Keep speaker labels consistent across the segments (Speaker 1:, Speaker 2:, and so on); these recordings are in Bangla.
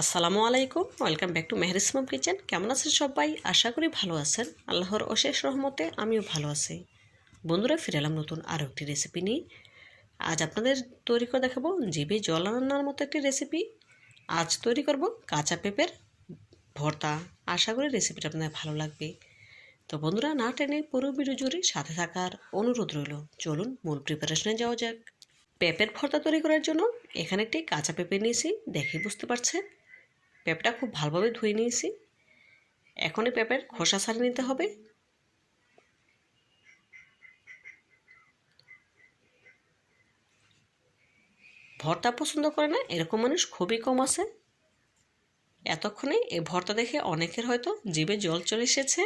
Speaker 1: আসসালামু আলাইকুম, ওয়েলকাম ব্যাক টু মেহরিসমম কিচেন। কেমন আছেন সবাই? আশা করি ভালো আছেন। আল্লাহর অশেষ রহমতে আমিও ভালো আছি। বন্ধুরা, ফিরে এলাম নতুন আরও একটি রেসিপি নিয়ে। আজ আপনাদের তৈরি করে দেখাবো জিভে জল রান্নার মতো একটি রেসিপি আজ তৈরি করব কাঁচা পেঁপের ভর্তা। আশা করি রেসিপিটা আপনাদের ভালো লাগবে। তো বন্ধুরা, না টেনে পুরো ভিডিও জুড়ে সাথে থাকার অনুরোধ রইল। চলুন মূল প্রিপারেশনে যাওয়া যাক। পেঁপের ভর্তা তৈরি করার জন্য এখানে একটি কাঁচা পেঁপে নিয়েছি। দেখে বুঝতে পারছেন? পেঁপেটা খুব ভালোভাবে ধুয়ে নিয়েছি। এখন এই পেঁপের খোসা ছাড়িয়ে নিতে হবে। ভর্তা পছন্দ করে না, এরকম মানুষ খুবই কম আছে। এতক্ষণে এই ভর্তা দেখে অনেকের হয়তো জিভে জল চলে এসেছে।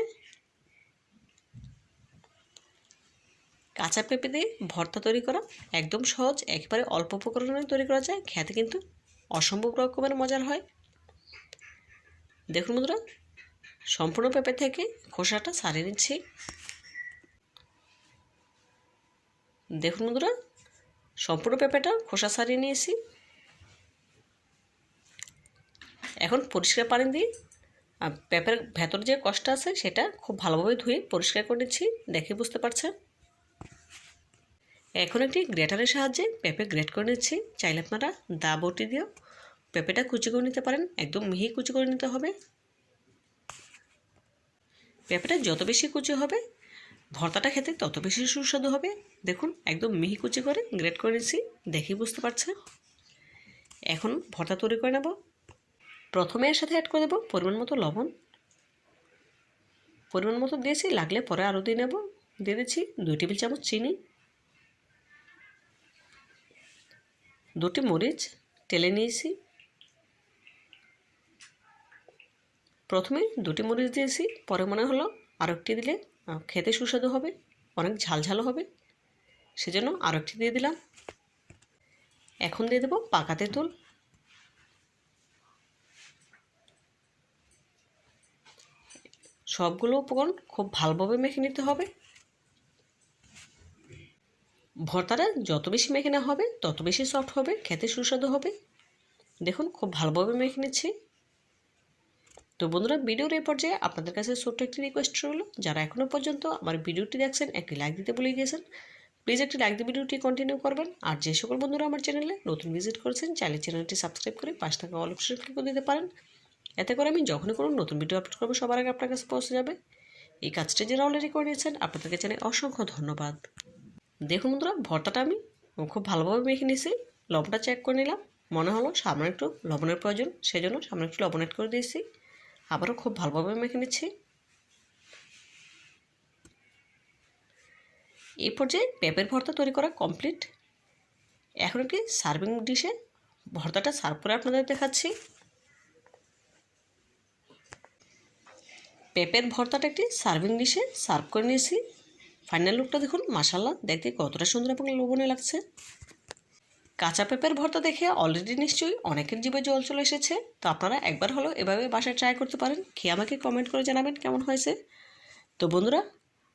Speaker 1: কাঁচা পেঁপে দিয়ে ভর্তা তৈরি করা একদম সহজ, একেবারে অল্প উপকরণে তৈরি করা যায়, খেতে কিন্তু অসম্ভব রকমের মজার হয়। দেখুন বন্ধুরা, সম্পূর্ণ পেঁপে থেকে খোসাটা সারিয়ে নিচ্ছি। দেখুন বন্ধুরা, সম্পূর্ণ পেঁপেটা খোসা সারিয়ে নিয়েছি। এখন পরিষ্কার পানি দিয়ে পেঁপের ভেতর যে কষ্ট আছে সেটা খুব ভালোভাবে ধুয়ে পরিষ্কার করে নিচ্ছি, দেখে বুঝতে পারছেন? এখন একটি গ্রেটারের সাহায্যে পেঁপে গ্রেট করে নিচ্ছি। চাইলে আপনারা দা বটি দিয়েও পেঁপেটা কুচি করে নিতে পারেন, একদম মিহি কুচি করে নিতে হবে। পেঁপেটা যত বেশি কুচি হবে, ভর্তাটা খেতে তত বেশি সুস্বাদু হবে। দেখুন, একদম মিহি কুচি করে গ্রেট করে নিচ্ছি দেখেই বুঝতে পারছেন। এখন ভর্তা তৈরি করে নেব। প্রথমে এর সাথে অ্যাড করে দেবো পরিমাণ মতো লবণ। পরিমাণ মতো দিয়েছি, লাগলে পরে আরও দিয়ে নেব। দিয়ে দিচ্ছি দুই টেবিল চামচ চিনি। দুটি মরিচ টেলে নিয়েছি। প্রথমে দুটি মরিচ দিয়েছি, পরে মনে হলো আরও একটি দিলে খেতে সুস্বাদু হবে, অনেক ঝালঝালও হবে। সেজন্য আরও একটি দিয়ে দিলাম। এখন দিয়ে দেবো পাকা তেঁতুল। সবগুলো উপকরণ খুব ভালোভাবে মেখে নিতে হবে। ভর্তাটা যত বেশি মেখে নেওয়া হবে, তত বেশি সফট হবে, খেতে সুস্বাদু হবে। দেখুন, খুব ভালোভাবে মেখে নিচ্ছি। তো বন্ধুরা, ভিডিওর এই পর্যায়ে আপনাদের কাছে ছোট্ট একটি রিকোয়েস্ট রইল। যারা এখনও পর্যন্ত আমার ভিডিওটি দেখছেন, একটি লাইক দিতে ভুলে গিয়েছেন প্লিজ একটি লাইক দিয়ে ভিডিওটি কন্টিনিউ করবেন। আর যে সকল বন্ধুরা আমার চ্যানেলে নতুন ভিজিট করেছেন, চাইলে চ্যানেলটি সাবস্ক্রাইব করে পাশ থাকা অল অপশন ক্লিক করে দিতে পারেন। এতে করে আমি যখনই কোনো নতুন ভিডিও আপলোড করব, সবার আগে আপনার কাছে পৌঁছে যাবে। এই কাজটি যারা অলরেডি করে নিয়েছেন, আপনাদেরকে জানাই অসংখ্য ধন্যবাদ। দেখুন বন্ধুরা, ভর্তাটা আমি খুব ভালোভাবে মেখে নিয়েছি। লবণটা চেক করে নিলাম। মনে হলো সামনে একটু লবণের প্রয়োজন সেই জন্য সামনে একটু লবণ অ্যাড করে দিয়েছি। আবারও খুব ভালোভাবে মেখে নিচ্ছি। এই পর্যায়ে পেঁপের ভর্তা তৈরি করা কমপ্লিট এখন একটি সার্ভিং ডিশে ভর্তাটা সার্ভ করে আপনাদের দেখাচ্ছি। পেঁপের ভর্তাটা একটি সার্ভিং ডিশে সার্ভ করে নিয়েছি। ফাইনাল লুকটা দেখুন মাসাল্লাহ দেখতে কতটা সুন্দর এবং লোভনীয় লাগছে। কাঁচা পেঁপের ভর্তা দেখে অলরেডি নিশ্চয়ই অনেকের জীবে জল চলে এসেছে। তো আপনারা একবার হলো এভাবে বাসায় ট্রাই করতে পারেন। খেয়ে আমাকে কমেন্ট করে জানাবেন কেমন হয়েছে। তো বন্ধুরা,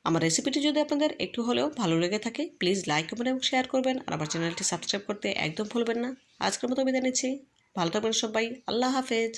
Speaker 1: আমার রেসিপিটি যদি আপনাদের একটু হলেও ভালো লেগে থাকে প্লিজ লাইক কমেন্ট এবং শেয়ার করবেন। আর আমার চ্যানেলটি সাবস্ক্রাইব করতে একদম ভুলবেন না। আজকের মতো বিদায় নিচ্ছি। ভালো থাকবেন সবাই। আল্লাহ হাফেজ।